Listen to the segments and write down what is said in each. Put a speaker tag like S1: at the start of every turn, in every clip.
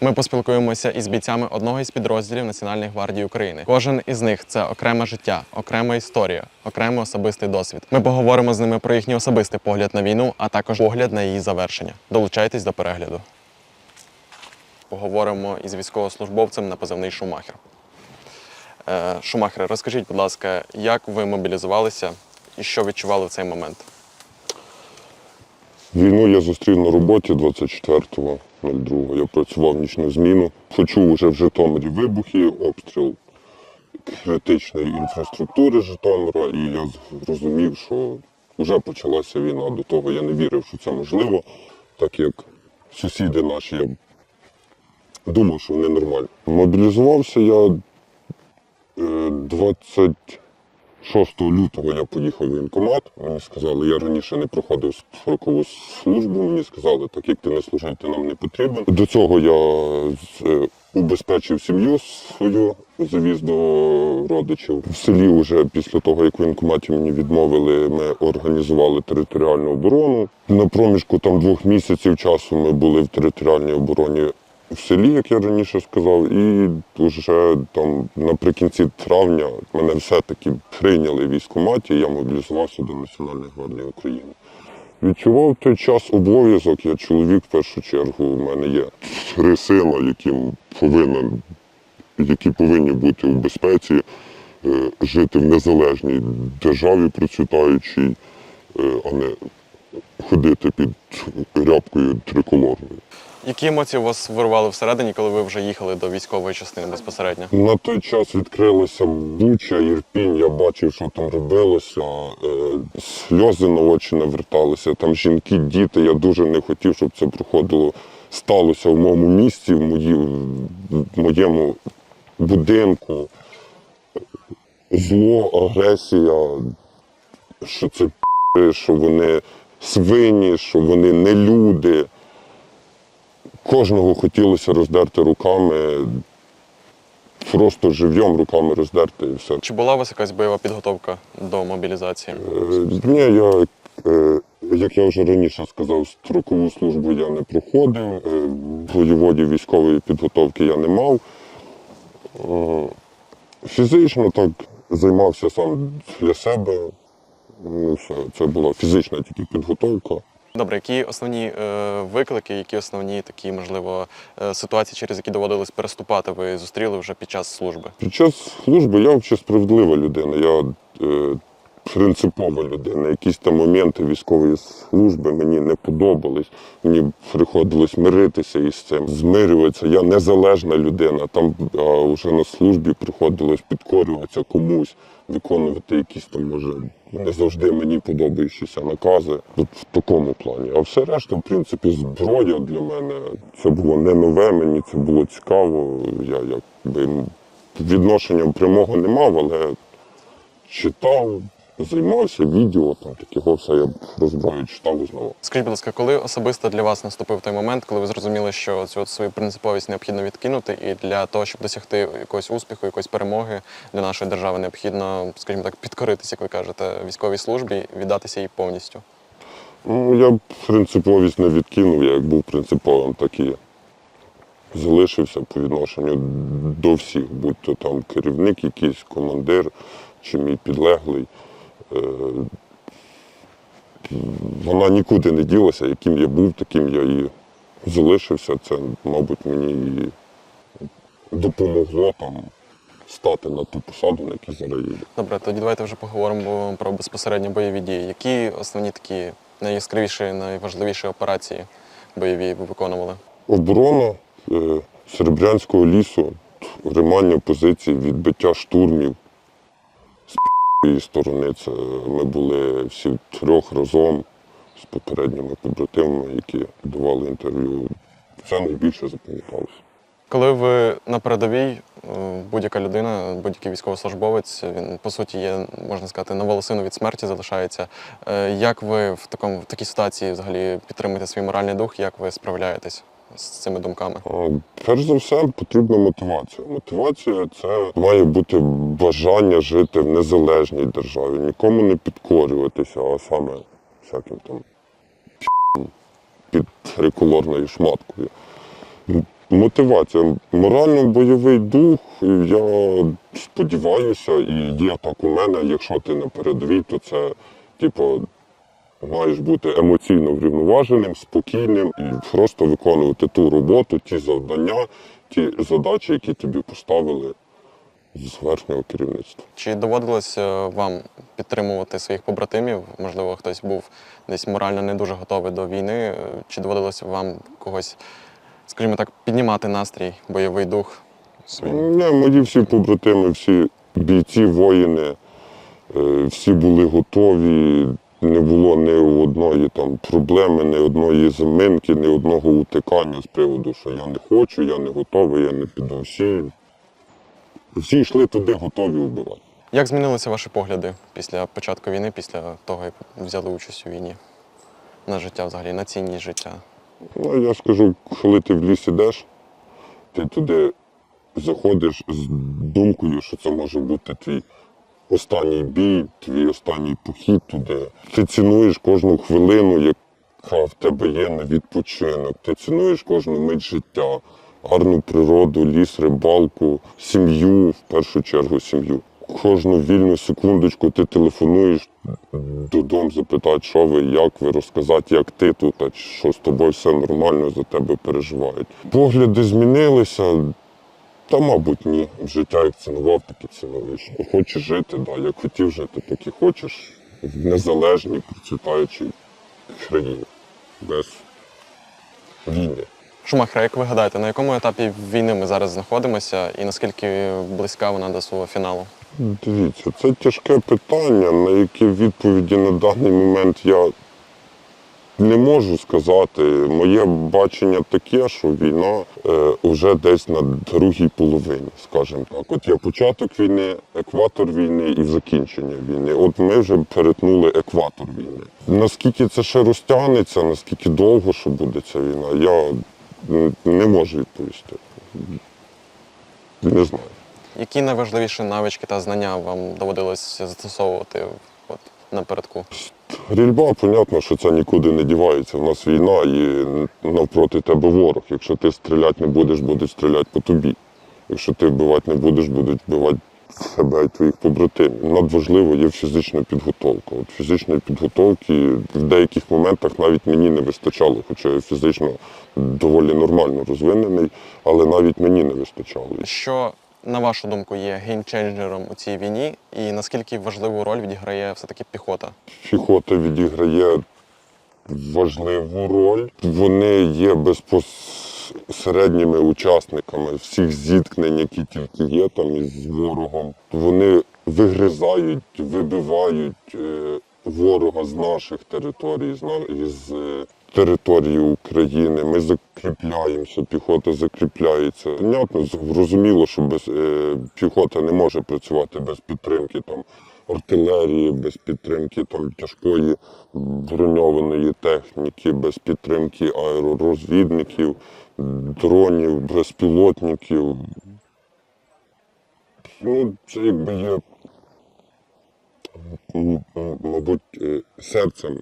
S1: Ми поспілкуємося із бійцями одного із підрозділів Національної гвардії України. Кожен із них це окреме життя, окрема історія, окремий особистий досвід. Ми поговоримо з ними про їхній особистий погляд на війну, а також погляд на її завершення. Долучайтесь до перегляду. Поговоримо із військовослужбовцем на позивний Шумахер. Е, Шумахер, розкажіть, будь ласка, як ви мобілізувалися і що відчували в цей момент?
S2: Війну я зустрів на роботі 02. Я працював нічну зміну. Почув вже в Житомирі вибухи, обстріл критичної інфраструктури Житомира, і я зрозумів, що вже почалася війна. До того я не вірив, що це можливо, так як сусіди наші я думав, що вони нормальні. Мобілізувався я е, 20. 6 лютого я поїхав в воєнкомат, мені сказали, я раніше не проходив строкову службу, мені сказали, так як ти не служив, ти нам не потрібен. До цього я е, убезпечив сім'ю свою, завіз до родичів. В селі вже після того, як в воєнкоматі мені відмовили, ми організували територіальну оборону. На проміжку там двох місяців часу ми були в територіальній обороні в селі, як я раніше сказав, і вже там наприкінці травня мене все-таки прийняли в військкоматі, я мобілізувався до Національної гвардії України. Відчував в той час обов'язок, я чоловік в першу чергу, у мене є три сина, яким повинен, які повинні бути у безпеці, е, жити в незалежній державі процвітаючій, е, а не ходити під рябкою триколорною.
S1: Які емоції у вас вирували всередині, коли ви вже їхали до військової частини безпосередньо?
S2: На той час відкрилася Буча, Ірпінь, я бачив, що там робилося. е, Сльози на очі наверталися. Там жінки, діти. Я дуже не хотів, щоб це проходило. Сталося в моєму місті, в, мої, в моєму будинку. Зло, агресія, що це що вони свині, що вони не люди. Кожного хотілося роздерти руками, просто живьом руками роздерти і все.
S1: Чи була у вас якась бойова підготовка до мобілізації?
S2: Е, Ні, я, е, як я вже раніше сказав, строкову службу я не проходив, е, бойової військової підготовки я не мав. Е, Фізично так займався сам для себе. Ну, все, це була фізична тільки підготовка.
S1: Добре, які основні е, виклики, які основні такі, можливо, е, ситуації, через які доводилось переступати, ви зустріли вже під час служби?
S2: Під час служби я взагалі справедлива людина. Я е, принципова людина. Якісь там моменти військової служби мені не подобались. Мені приходилось миритися із цим, змирюватися. Я незалежна людина. Там а, вже на службі приходилось підкорюватися комусь, виконувати якісь там, може, не завжди мені подобаючіся накази. От в такому плані. А все решта, в принципі, зброя для мене це було не нове, мені це було цікаво. Я якби відношення прямого не мав, але читав, займався відео, там такого все я про зброю читав, узнавав.
S1: Скажіть, будь ласка, коли особисто для вас наступив той момент, коли ви зрозуміли, що цю от свою принциповість необхідно відкинути, і для того, щоб досягти якогось успіху, якоїсь перемоги для нашої держави, необхідно, скажімо так, підкоритися, як ви кажете, військовій службі, віддатися їй повністю.
S2: Ну, я принциповість не відкинув, я як був принциповим, так і залишився по відношенню до всіх, будь то там керівник якийсь, командир чи мій підлеглий. Е, Вона нікуди не ділася, яким я був, таким я і залишився. Це, мабуть, мені і допомогло там стати на ту посаду, на якій зараз є.
S1: Добре, тоді давайте вже поговоримо про безпосередньо бойові дії. Які основні такі найяскравіші, найважливіші операції бойові ви виконували?
S2: Оборона е, Серебрянського лісу, римання позицій, відбиття штурмів з сторони. Це ми були всі трьох разом з попередніми побратимами, які давали інтерв'ю. Це найбільше запам'яталося.
S1: Коли ви на передовій, е, будь-яка людина, будь-який військовослужбовець, він по суті є, можна сказати, на волосину від смерті залишається. Е, Як ви в такому в такій ситуації взагалі підтримуєте свій моральний дух? Як ви справляєтесь з цими думками?
S2: Перш за все, потрібна мотивація. Мотивація це має бути бажання жити в незалежній державі, нікому не підкорюватися, а саме всяким там під триколорною шматкою. Мотивація, морально-бойовий дух. Я сподіваюся, і є так у мене. Якщо ти на передовій, то це типу. Маєш бути емоційно врівноваженим, спокійним і просто виконувати ту роботу, ті завдання, ті задачі, які тобі поставили з верхнього керівництва.
S1: Чи доводилось е, вам підтримувати своїх побратимів? Можливо, хтось був десь морально не дуже готовий до війни. е, Чи доводилось вам когось, скажімо так, піднімати настрій, бойовий дух своїм?
S2: Ні, мої всі побратими, всі бійці, воїни, е, всі були готові. Не було ні одної там проблеми, ні одної заминки, ні одного утикання з приводу, що я не хочу, я не готовий, я не піду. Всі, всі йшли туди, готові вбивати.
S1: Як змінилися ваші погляди після початку війни, після того, як взяли участь у війні? На життя взагалі, на цінність життя?
S2: Ну, я скажу, коли ти в ліс ідеш, ти туди заходиш з думкою, що це може бути твій останній бій, твій останній похід туди. Ти цінуєш кожну хвилину, яка в тебе є на відпочинок. Ти цінуєш кожну мить життя, гарну природу, ліс, рибалку, сім'ю, в першу чергу сім'ю. Кожну вільну секундочку ти телефонуєш додому, запитати, що ви, як ви, розказати, як ти тут, а що з тобою все нормально, за тебе переживають. Погляди змінилися. Та, мабуть, ні. Життя як цінував, так і цінуєш. Хочеш жити, да. як хотів жити, так і хочеш. В незалежній, процвітаючій країні. Без війни.
S1: Шумахер, як ви гадаєте, на якому етапі війни ми зараз знаходимося і наскільки близька вона до свого фіналу?
S2: Дивіться, це тяжке питання, на яке відповіді на даний момент я не можу сказати. Моє бачення таке, що війна е, вже десь на другій половині, скажімо так. От є початок війни, екватор війни і закінчення війни. От ми вже перетнули екватор війни. Наскільки це ще розтягнеться, наскільки довго ще буде ця війна, я не можу відповісти. Не знаю.
S1: Які найважливіші навички та знання вам доводилось застосовувати от, напередку?
S2: Стрільба, понятно, що це нікуди не дівається. В нас війна і навпроти тебе ворог. Якщо ти стріляти не будеш, будуть стріляти по тобі. Якщо ти вбивати не будеш, будуть вбивати себе і твоїх побратимів. Надважливо є фізична підготовка. От фізичної підготовки в деяких моментах навіть мені не вистачало, хоча я фізично доволі нормально розвинений, але навіть мені не вистачало.
S1: Що, на вашу думку, є геймченджером у цій війні, і наскільки важливу роль відіграє все-таки піхота?
S2: Піхота відіграє важливу роль. Вони є безпосередніми учасниками всіх зіткнень, які тільки є там із ворогом. Вони вигризають, вибивають е, ворога з наших територій, з е, території України. Ми закріпляємося, піхота закріпляється. Понятно, зрозуміло, що без е, піхота не може працювати без підтримки там артилерії, без підтримки там тяжкої броньованої техніки, без підтримки аеророзвідників, дронів, безпілотників. Ну, це якби є, мабуть, е, серцем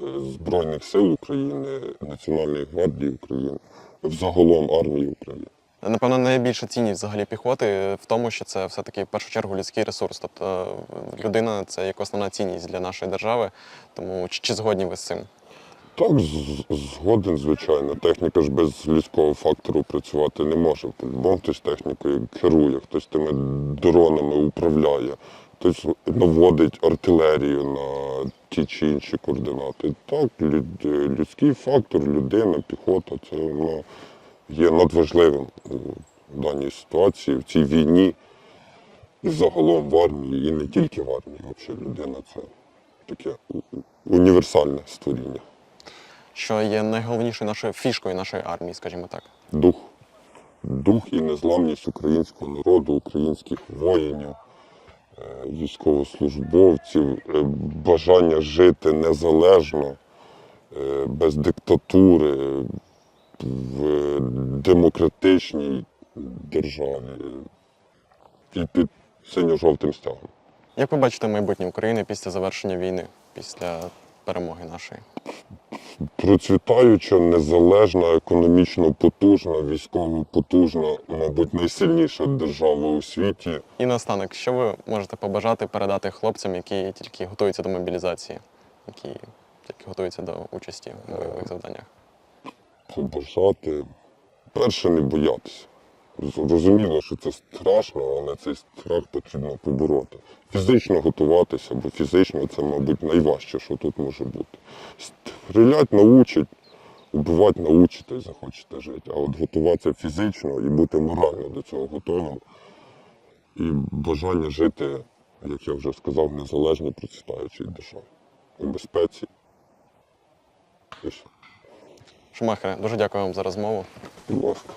S2: Збройних сил України, Національної гвардії України, взагалом армії України.
S1: Напевно, найбільша цінність взагалі піхоти в тому, що це все-таки в першу чергу людський ресурс. Тобто е, людина це як основна цінність для нашої держави. Тому чи, чи згодні ви з цим?
S2: Так, згоден, звичайно. Техніка ж без людського фактору працювати не може. По-любому хтось технікою керує, хтось тими дронами управляє, хтось наводить артилерію на ті чи інші координати. Так, люд- людський фактор, людина, піхота це воно є надважливим у даній ситуації, в цій війні. І загалом в армії, і не тільки в армії. Взагалі людина це таке універсальне створіння.
S1: Що є найголовнішою нашою фішкою нашої армії, скажімо так?
S2: дух, дух і незламність українського народу, українських воїнів, військовослужбовців, е, бажання жити незалежно, е, без диктатури, в демократичній державі і під синьо-жовтим стягом.
S1: Як ви бачите майбутнє України після завершення війни, після перемоги нашої?
S2: Процвітаюча, незалежна, економічно потужна, військово потужна, мабуть, найсильніша держава у світі.
S1: І наостанок, що ви можете побажати передати хлопцям, які тільки готуються до мобілізації, які тільки готуються до участі в бойових завданнях?
S2: побажати. Перше, не боятися. Зрозуміло, що це страшно, але цей страх потрібно побороти. Фізично готуватися, бо фізично це, мабуть, найважче, що тут може бути. Стрілять научить, убивати научитесь, захочете жити. А от готуватися фізично і бути морально до цього готовим. І бажання жити, як я вже сказав, незалежно процвітаючій державі. У безпеці. І все.
S1: Шумахере, дуже дякую вам за розмову.
S2: Будь ласка.